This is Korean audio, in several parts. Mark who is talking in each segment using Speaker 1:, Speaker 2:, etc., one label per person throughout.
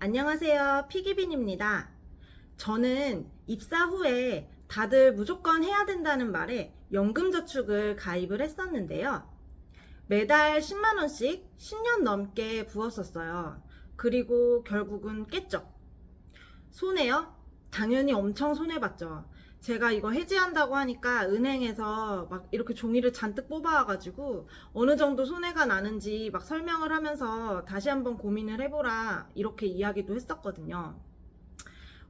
Speaker 1: 안녕하세요. 피기빈입니다. 저는 입사 후에 다들 무조건 해야 된다는 말에 연금저축을 가입을 했었는데요. 매달 10만원씩 10년 넘게 부었었어요. 그리고 결국은 깼죠. 손해요? 당연히 엄청 손해봤죠. 제가 이거 해지한다고 하니까 은행에서 막 이렇게 종이를 잔뜩 뽑아와가지고 어느 정도 손해가 나는지 막 설명을 하면서 다시 한번 고민을 해보라 이렇게 이야기도 했었거든요.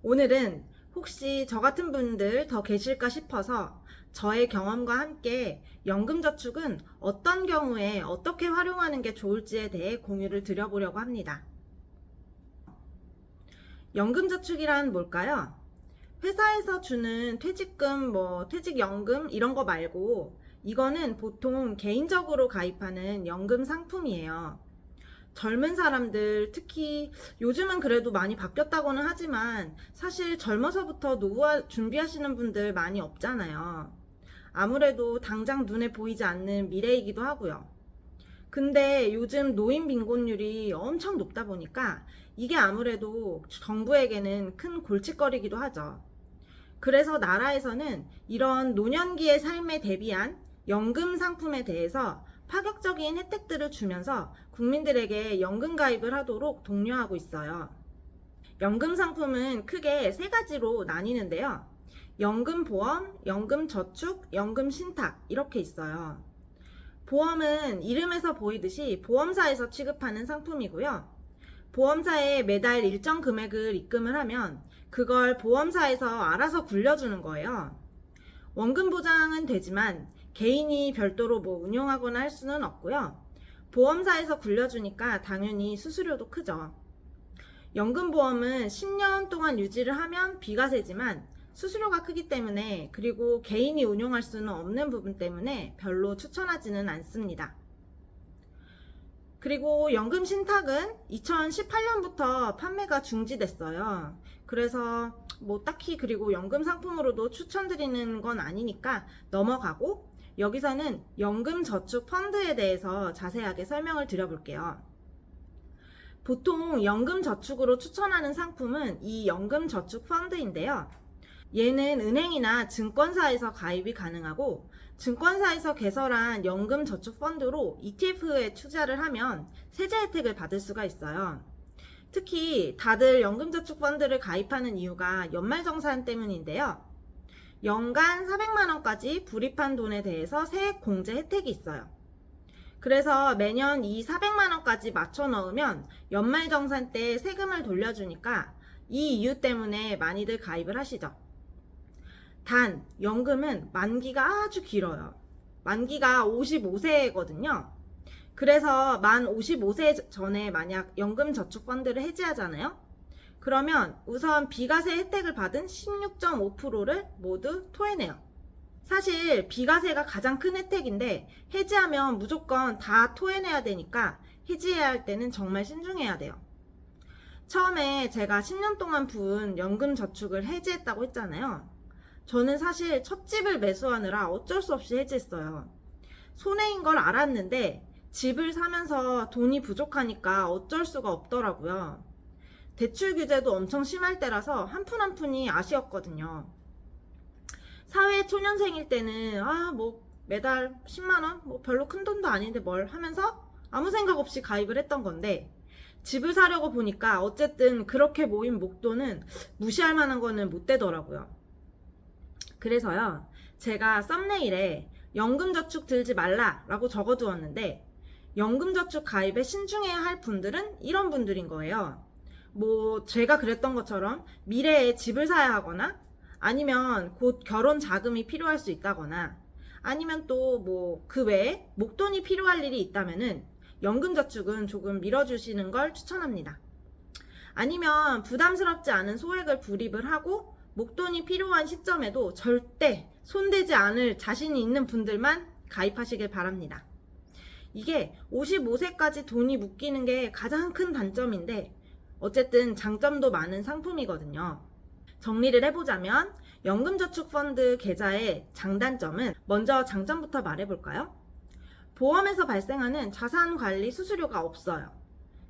Speaker 1: 오늘은 혹시 저 같은 분들 더 계실까 싶어서 저의 경험과 함께 연금저축은 어떤 경우에 어떻게 활용하는 게 좋을지에 대해 공유를 드려보려고 합니다. 연금저축이란 뭘까요? 회사에서 주는 퇴직금, 뭐 퇴직연금 이런 거 말고 이거는 보통 개인적으로 가입하는 연금 상품이에요. 젊은 사람들 특히 요즘은 그래도 많이 바뀌었다고는 하지만 사실 젊어서부터 노후 준비하시는 분들 많이 없잖아요. 아무래도 당장 눈에 보이지 않는 미래이기도 하고요. 근데 요즘 노인 빈곤율이 엄청 높다 보니까 이게 아무래도 정부에게는 큰 골칫거리기도 하죠. 그래서 나라에서는 이런 노년기의 삶에 대비한 연금 상품에 대해서 파격적인 혜택들을 주면서 국민들에게 연금 가입을 하도록 독려하고 있어요. 연금 상품은 크게 세 가지로 나뉘는데요. 연금 보험, 연금 저축, 연금 신탁 이렇게 있어요. 보험은 이름에서 보이듯이 보험사에서 취급하는 상품이고요. 보험사에 매달 일정 금액을 입금을 하면 그걸 보험사에서 알아서 굴려주는 거예요. 원금 보장은 되지만 개인이 별도로 뭐 운용하거나 할 수는 없고요. 보험사에서 굴려주니까 당연히 수수료도 크죠. 연금보험은 10년 동안 유지를 하면 비과세지만 수수료가 크기 때문에 그리고 개인이 운용할 수는 없는 부분 때문에 별로 추천하지는 않습니다. 그리고 연금 신탁은 2018년부터 판매가 중지됐어요. 그래서 뭐 딱히 그리고 연금 상품으로도 추천드리는 건 아니니까 넘어가고 여기서는 연금 저축 펀드에 대해서 자세하게 설명을 드려볼게요. 보통 연금 저축으로 추천하는 상품은 이 연금 저축 펀드인데요. 얘는 은행이나 증권사에서 가입이 가능하고 증권사에서 개설한 연금 저축 펀드로 ETF에 투자를 하면 세제 혜택을 받을 수가 있어요. 특히 다들 연금 저축 펀드를 가입하는 이유가 연말정산 때문인데요. 연간 400만원까지 불입한 돈에 대해서 세액 공제 혜택이 있어요. 그래서 매년 이 400만원까지 맞춰 넣으면 연말정산 때 세금을 돌려주니까 이 이유 때문에 많이들 가입을 하시죠. 단, 연금은 만기가 아주 길어요. 만기가 55세거든요. 그래서 만 55세 전에 만약 연금 저축 펀드를 해지하잖아요. 그러면 우선 비과세 혜택을 받은 16.5%를 모두 토해내요. 사실 비과세가 가장 큰 혜택인데 해지하면 무조건 다 토해내야 되니까 해지해야 할 때는 정말 신중해야 돼요. 처음에 제가 10년 동안 부은 연금 저축을 해지했다고 했잖아요. 저는 사실 첫 집을 매수하느라 어쩔 수 없이 해지했어요. 손해인 걸 알았는데 집을 사면서 돈이 부족하니까 어쩔 수가 없더라고요. 대출 규제도 엄청 심할 때라서 한 푼 한 푼이 아쉬웠거든요. 사회 초년생일 때는 아 뭐 매달 10만 원 뭐 별로 큰 돈도 아닌데 뭘 하면서 아무 생각 없이 가입을 했던 건데 집을 사려고 보니까 어쨌든 그렇게 모인 목돈은 무시할 만한 거는 못 되더라고요. 그래서요 제가 썸네일에 연금저축 들지 말라라고 적어두었는데 연금저축 가입에 신중해야 할 분들은 이런 분들인 거예요. 뭐 제가 그랬던 것처럼 미래에 집을 사야 하거나 아니면 곧 결혼 자금이 필요할 수 있다거나 아니면 또 뭐 그 외에 목돈이 필요할 일이 있다면은 연금저축은 조금 밀어주시는 걸 추천합니다. 아니면 부담스럽지 않은 소액을 불입을 하고 목돈이 필요한 시점에도 절대 손대지 않을 자신이 있는 분들만 가입하시길 바랍니다. 이게 55세까지 돈이 묶이는 게 가장 큰 단점인데 어쨌든 장점도 많은 상품이거든요. 정리를 해보자면 연금저축펀드 계좌의 장단점은 먼저 장점부터 말해볼까요? 보험에서 발생하는 자산 관리 수수료가 없어요.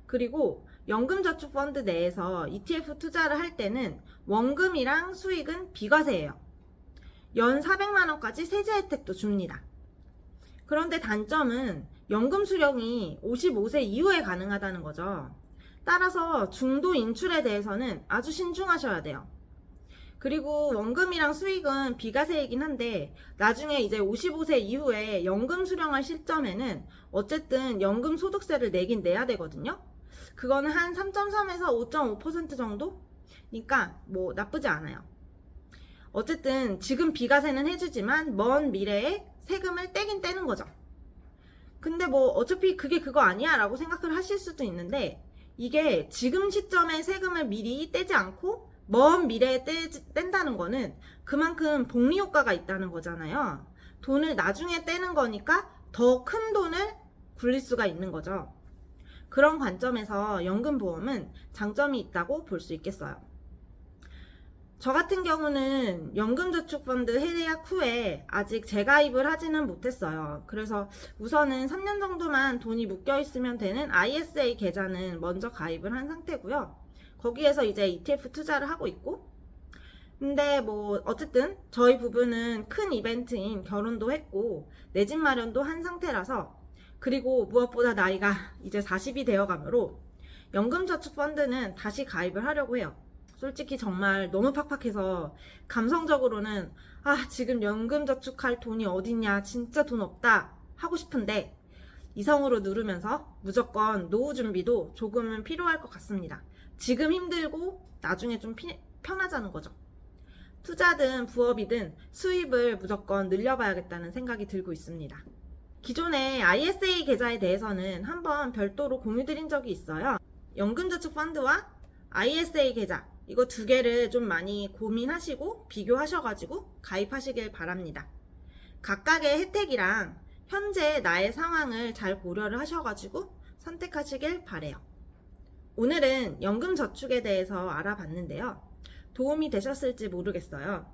Speaker 1: 그리고 연금저축펀드 내에서 ETF 투자를 할 때는 원금이랑 수익은 비과세예요. 연 400만원까지 세제 혜택도 줍니다. 그런데 단점은 연금 수령이 55세 이후에 가능하다는 거죠. 따라서 중도 인출에 대해서는 아주 신중하셔야 돼요. 그리고 원금이랑 수익은 비과세이긴 한데 나중에 이제 55세 이후에 연금 수령할 시점에는 어쨌든 연금 소득세를 내긴 내야 되거든요. 그거는 한 3.3에서 5.5% 정도니까 뭐 나쁘지 않아요. 어쨌든 지금 비과세는 해주지만 먼 미래에 세금을 떼긴 떼는 거죠. 근데 뭐 어차피 그게 그거 아니야 라고 생각을 하실 수도 있는데 이게 지금 시점에 세금을 미리 떼지 않고 먼 미래에 떼, 뗀다는 거는 그만큼 복리 효과가 있다는 거잖아요. 돈을 나중에 떼는 거니까 더 큰 돈을 굴릴 수가 있는 거죠. 그런 관점에서 연금보험은 장점이 있다고 볼 수 있겠어요. 저 같은 경우는 연금저축펀드 해약 후에 아직 재가입을 하지는 못했어요. 그래서 우선은 3년 정도만 돈이 묶여 있으면 되는 ISA 계좌는 먼저 가입을 한 상태고요. 거기에서 이제 ETF 투자를 하고 있고, 근데 뭐 어쨌든 저희 부부는 큰 이벤트인 결혼도 했고 내 집 마련도 한 상태라서 그리고 무엇보다 나이가 이제 40이 되어 가므로 연금저축펀드는 다시 가입을 하려고 해요. 솔직히 정말 너무 팍팍해서 감성적으로는 아 지금 연금 저축할 돈이 어딨냐 진짜 돈 없다 하고 싶은데 이성으로 누르면서 무조건 노후 준비도 조금은 필요할 것 같습니다. 지금 힘들고 나중에 좀 피- 편하자는 거죠. 투자든 부업이든 수입을 무조건 늘려봐야겠다는 생각이 들고 있습니다. 기존의 ISA 계좌에 대해서는 한번 별도로 공유드린 적이 있어요. 연금저축 펀드와 ISA 계좌 이거 두 개를 좀 많이 고민하시고 비교하셔가지고 가입하시길 바랍니다. 각각의 혜택이랑 현재 나의 상황을 잘 고려를 하셔가지고 선택하시길 바래요. 오늘은 연금저축에 대해서 알아봤는데요. 도움이 되셨을지 모르겠어요.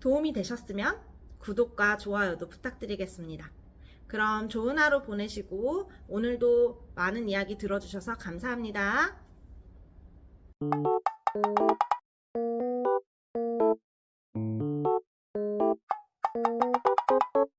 Speaker 1: 도움이 되셨으면 구독과 좋아요도 부탁드리겠습니다. 그럼 좋은 하루 보내시고 오늘도 많은 이야기 들어주셔서 감사합니다.